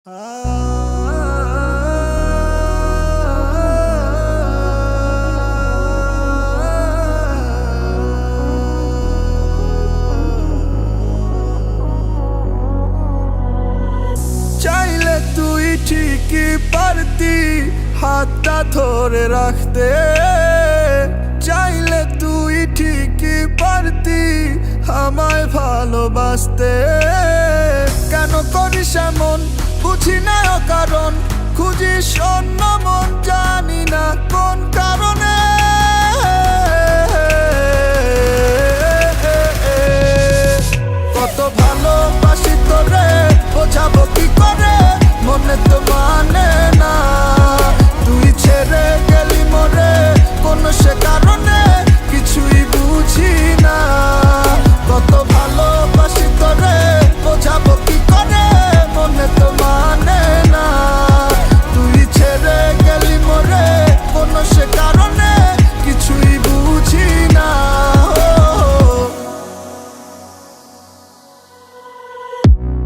চাইলে তুই ঠিকই পারতি হাতটা ধরে রাখতে। চাইলে তুই ঠিকই পারতি আমায় ভালোবাসতে। কেন করিস এমন? বুঝি না কারণ খুঁজিস অন্য মন জানি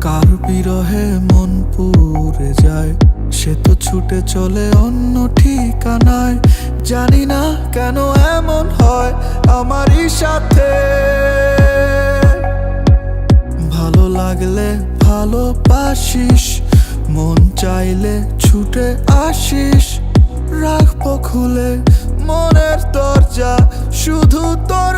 কার বিরহে মন পুড়ে যায়? সে তো ছুটে চলে অন্য ঠিকানায়। জানি না কেন এমন হয় আমারই সাথে। ভালো লাগলে ভালোবাসিস, মন চাইলে ছুটে আসিস। রাখব খুলে মনের দরজা, শুধু তোর